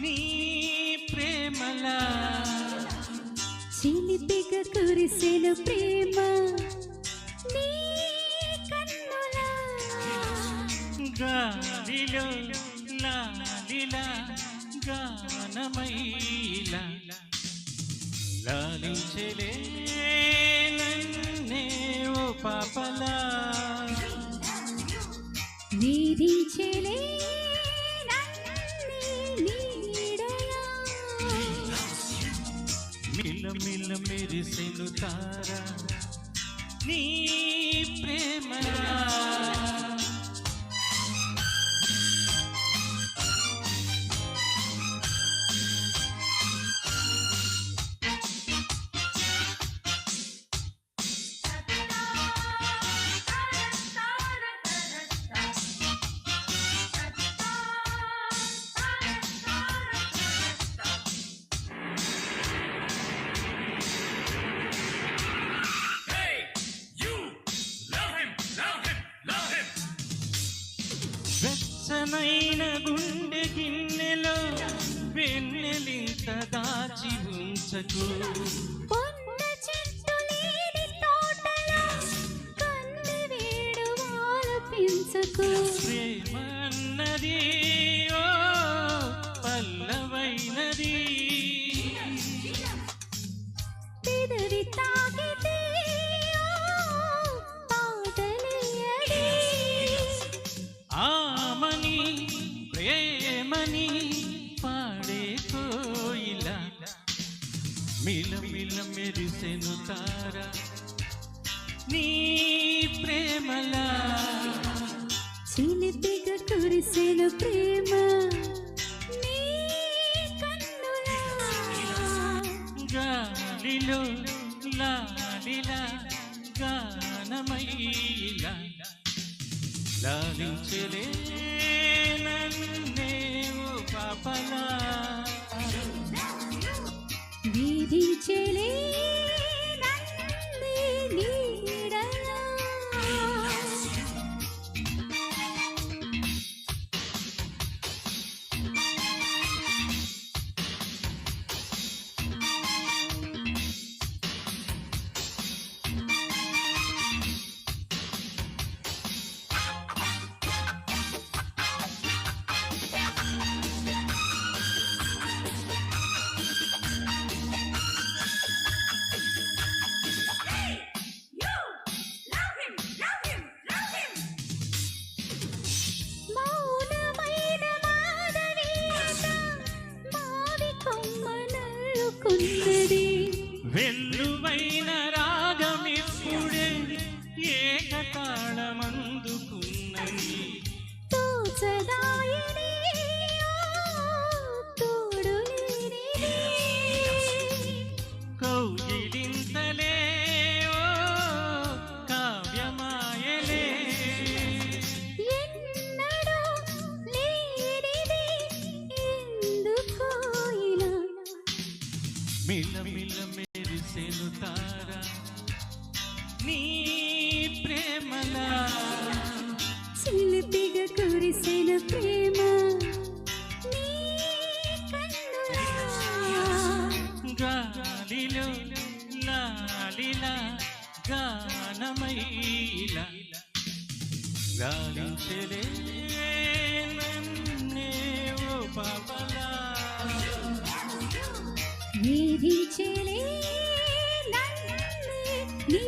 నీ ప్రేమలా. చిలిపిగ కురిసెను ప్రేమ నీ కన్నులా. గాలిలో లాలిలా గానమైలా లాలించలే నన్నే ఓ పాపలా. నీదించలే మిల మిల మెరిసెను తారా నీ వెచ్చనైన గుండె గిన్నెలో వెన్నెలింత దాచి ఉంచకు. ఆమని ప్రేమని పాడే కోయిల. మిల మిల మెరిసెను తార నీ ప్రేమలా. చిలిపిగా కురిసెను ప్రేమ నీ కన్నులా. గాలిలో లాలిలా గానమైలా లాలించలే పాపలా వేధించెలే சுந்தரி வெண் మిల మిల మెరిసెను తార నీ ప్రేమలా చిలిపిగా కురిసిన ప్రేమ గాలిలో లాలిలా గానమైలా గాలించలే నన్నే ఓ బాబా వేధించెలే నన్ను నీ